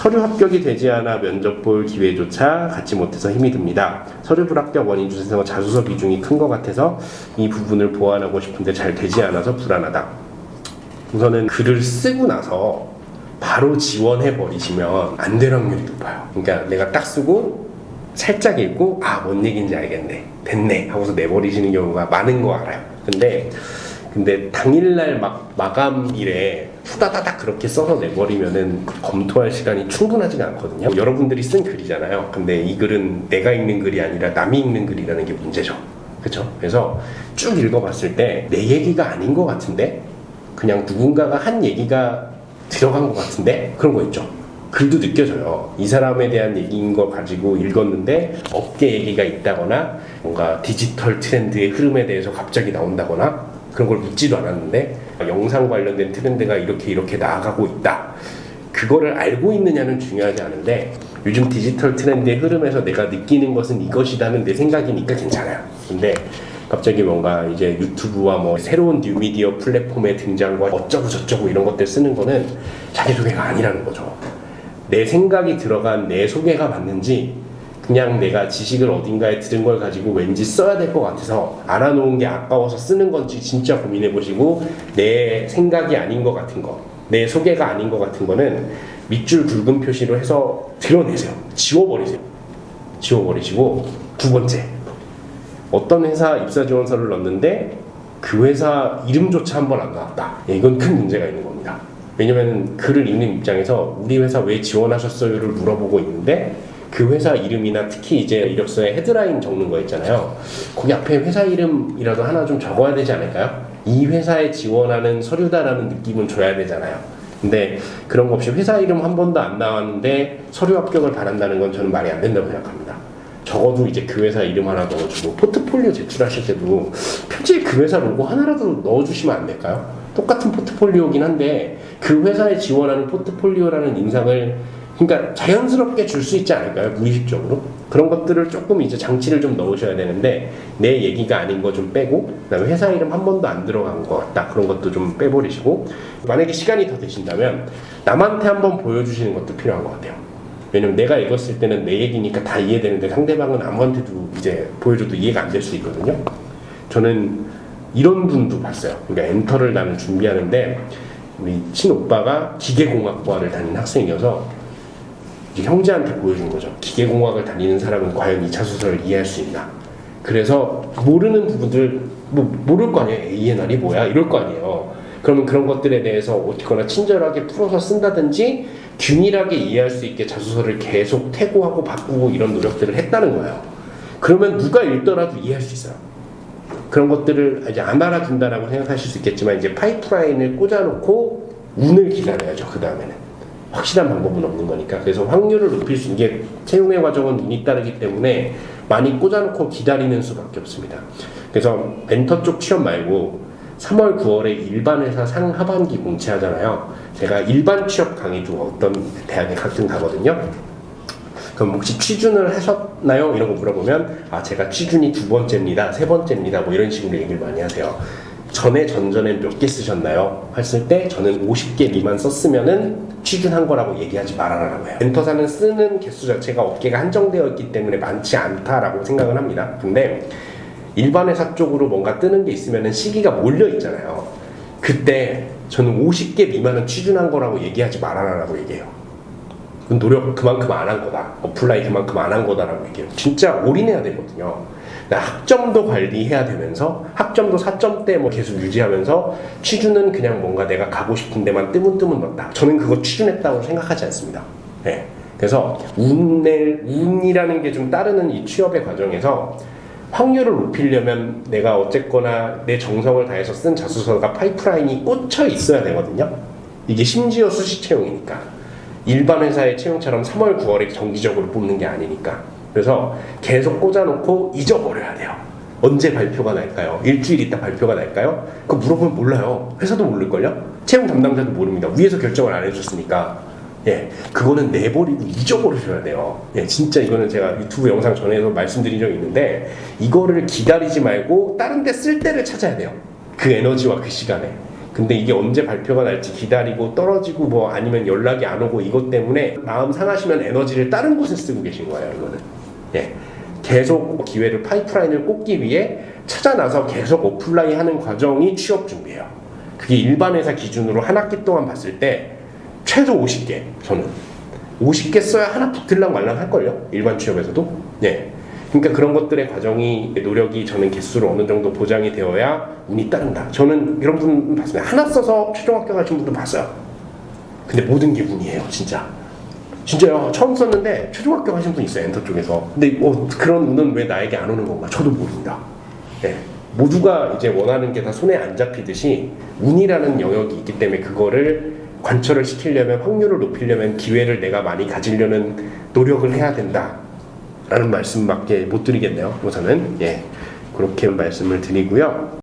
서류 합격이 되지 않아 면접 볼 기회조차 갖지 못해서 힘이 듭니다. 서류 불합격 원인 중에서 자소서 비중이 큰 것 같아서 이 부분을 보완하고 싶은데 잘 되지 않아서 불안하다. 우선은 글을 쓰고 나서 바로 지원해 버리시면 안 될 확률이 높아요. 그러니까 내가 딱 쓰고 살짝 읽고 아 뭔 얘기인지 알겠네 됐네 하고서 내버리시는 경우가 많은 거 알아요. 근데 근데 당일날 막 마감일에 후다다닥 그렇게 써서 내버리면은 검토할 시간이 충분하지가 않거든요. 여러분들이 쓴 글이잖아요. 근데 이 글은 내가 읽는 글이 아니라 남이 읽는 글이라는 게 문제죠. 그렇죠? 그래서 쭉 읽어봤을 때 내 얘기가 아닌 것 같은데 그냥 누군가가 한 얘기가 들어간 것 같은데 그런 거 있죠. 글도 느껴져요. 이 사람에 대한 얘기인 걸 가지고 읽었는데 업계 얘기가 있다거나 뭔가 디지털 트렌드의 흐름에 대해서 갑자기 나온다거나 그런 걸 묻지도 않았는데 영상 관련된 트렌드가 이렇게 이렇게 나아가고 있다. 그거를 알고 있느냐는 중요하지 않은데 요즘 디지털 트렌드의 흐름에서 내가 느끼는 것은 이것이다는 내 생각이니까 괜찮아요. 근데 갑자기 뭔가 이제 유튜브와 뭐 새로운 뉴미디어 플랫폼의 등장과 어쩌고 저쩌고 이런 것들 쓰는 거는 자기소개가 아니라는 거죠. 내 생각이 들어간 내 소개가 맞는지 그냥 내가 지식을 어딘가에 들은 걸 가지고 왠지 써야 될 것 같아서 알아놓은 게 아까워서 쓰는 건지 진짜 고민해 보시고 내 생각이 아닌 것 같은 거, 내 소개가 아닌 것 같은 거는 밑줄 굵은 표시로 해서 드러내세요. 지워버리세요. 지워버리시고 두 번째 어떤 회사 입사 지원서를 넣었는데 그 회사 이름조차 한 번 안 나왔다. 예, 이건 큰 문제가 있는 겁니다. 왜냐면 글을 읽는 입장에서 우리 회사 왜 지원하셨어요를 물어보고 있는데 그 회사 이름이나 특히 이제 이력서에 헤드라인 적는 거 있잖아요. 거기 앞에 회사 이름이라도 하나 좀 적어야 되지 않을까요? 이 회사에 지원하는 서류다라는 느낌은 줘야 되잖아요. 근데 그런 거 없이 회사 이름 한 번도 안 나왔는데 서류 합격을 바란다는 건 저는 말이 안 된다고 생각합니다. 적어도 이제 그 회사 이름 하나 넣어주고 포트폴리오 제출하실 때도 표지에 그 회사 로고 하나라도 넣어주시면 안 될까요? 똑같은 포트폴리오긴 한데 그 회사에 지원하는 포트폴리오라는 인상을 그러니까 자연스럽게 줄 수 있지 않을까요? 무의식적으로 그런 것들을 조금 이제 장치를 좀 넣으셔야 되는데 내 얘기가 아닌 거 좀 빼고 그다음에 회사 이름 한 번도 안 들어간 것 같다 그런 것도 좀 빼버리시고 만약에 시간이 더 되신다면 남한테 한번 보여주시는 것도 필요한 것 같아요. 왜냐면 내가 읽었을 때는 내 얘기니까 다 이해되는데 상대방은 아무한테도 이제 보여줘도 이해가 안 될 수 있거든요. 저는 이런 분도 봤어요. 그러니까 엔터를 나는 준비하는데 우리 친오빠가 기계공학과를 다니는 학생이어서 이제 형제한테 보여준 거죠. 기계공학을 다니는 사람은 과연 2차 소설을 이해할 수 있나. 그래서 모르는 부분들 뭐 모를 거 아니에요. ANR이 뭐야 이럴 거 아니에요. 그러면 그런 것들에 대해서 어떻게거나 친절하게 풀어서 쓴다든지 균일하게 이해할 수 있게 자소서를 계속 태고하고 바꾸고 이런 노력들을 했다는 거예요. 그러면 누가 읽더라도 이해할 수 있어요. 그런 것들을 이제 안 알아준다라고 생각하실 수 있겠지만 이제 파이프라인을 꽂아놓고 운을 기다려야죠. 그 다음에는 확실한 방법은 없는 거니까 그래서 확률을 높일 수 이게 채용의 과정은 운이 따르기 때문에 많이 꽂아놓고 기다리는 수밖에 없습니다. 그래서 멘터 쪽 취업 말고 3월 9월에 일반 회사 상하반기 공채하잖아요. 제가 일반 취업 강의도 어떤 대학에 가끔 가거든요. 그럼 혹시 취준을 하셨나요? 이런 거 물어보면 아 제가 취준이 두 번째입니다, 세 번째입니다, 뭐 이런 식으로 얘기를 많이 하세요. 전에 전전에 몇 개 쓰셨나요? 했을 때 저는 50개 미만 썼으면은 취준한 거라고 얘기하지 말아라라고 해요. 멘토사는 쓰는 개수 자체가 업계가 한정되어 있기 때문에 많지 않다라고 생각을 합니다. 근데 일반 회사 쪽으로 뭔가 뜨는 게 있으면은 시기가 몰려 있잖아요. 그때 저는 50개 미만은 취준한 거라고 얘기하지 말아라라고 얘기해요. 노력 그만큼 안 한 거다. 어플라이 그만큼 안 한 거다라고 얘기해요. 진짜 올인해야 되거든요. 그러니까 학점도 관리해야 되면서 학점도 4점대 뭐 계속 유지하면서 취준은 그냥 뭔가 내가 가고 싶은 데만 뜨문뜨문 넣었다. 저는 그거 취준했다고 생각하지 않습니다. 네. 그래서 운의 운이라는 게 좀 따르는 이 취업의 과정에서 확률을 높이려면 내가 어쨌거나 내 정성을 다해서 쓴 자소서가 파이프라인이 꽂혀 있어야 되거든요. 이게 심지어 수시 채용이니까. 일반 회사의 채용처럼 3월, 9월에 정기적으로 뽑는 게 아니니까. 그래서 계속 꽂아놓고 잊어버려야 돼요. 언제 발표가 날까요? 일주일 있다 발표가 날까요? 그거 물어보면 몰라요. 회사도 모를걸요? 채용 담당자도 모릅니다. 위에서 결정을 안 해줬으니까. 예, 그거는 내버리고 잊어버리셔야 돼요. 예, 진짜 이거는 제가 유튜브 영상 전에도 말씀드린 적이 있는데, 이거를 기다리지 말고 다른 데 쓸 때를 찾아야 돼요. 그 에너지와 그 시간에. 근데 이게 언제 발표가 날지 기다리고 떨어지고 뭐 아니면 연락이 안 오고 이것 때문에 마음 상하시면 에너지를 다른 곳에 쓰고 계신 거예요, 이거는. 예. 계속 기회를 파이프라인을 꽂기 위해 찾아 나서 계속 어플라이 하는 과정이 취업 준비예요. 그게 일반 회사 기준으로 한 학기 동안 봤을 때 최소 50개 저는. 50개 써야 하나 붙을랑 말랑 할걸요? 일반 취업에서도? 네. 그러니까 그런 것들의 과정이 노력이 저는 개수로 어느 정도 보장이 되어야 운이 따른다. 저는 이런 분 봤습니다. 하나 써서 최종 합격하신 분도 봤어요. 근데 모든 게 운이에요 진짜 진짜요 처음 썼는데 최종 합격 하신 분 있어요 엔터 쪽에서 근데 어, 그런 운은 왜 나에게 안 오는 건가 저도 모릅니다 네. 모두가 이제 원하는 게 다 손에 안 잡히듯이 운이라는 영역이 있기 때문에 그거를 관철을 시키려면 확률을 높이려면 기회를 내가 많이 가지려는 노력을 해야 된다. 라는 말씀밖에 못 드리겠네요. 우선은 예 그렇게 말씀을 드리고요.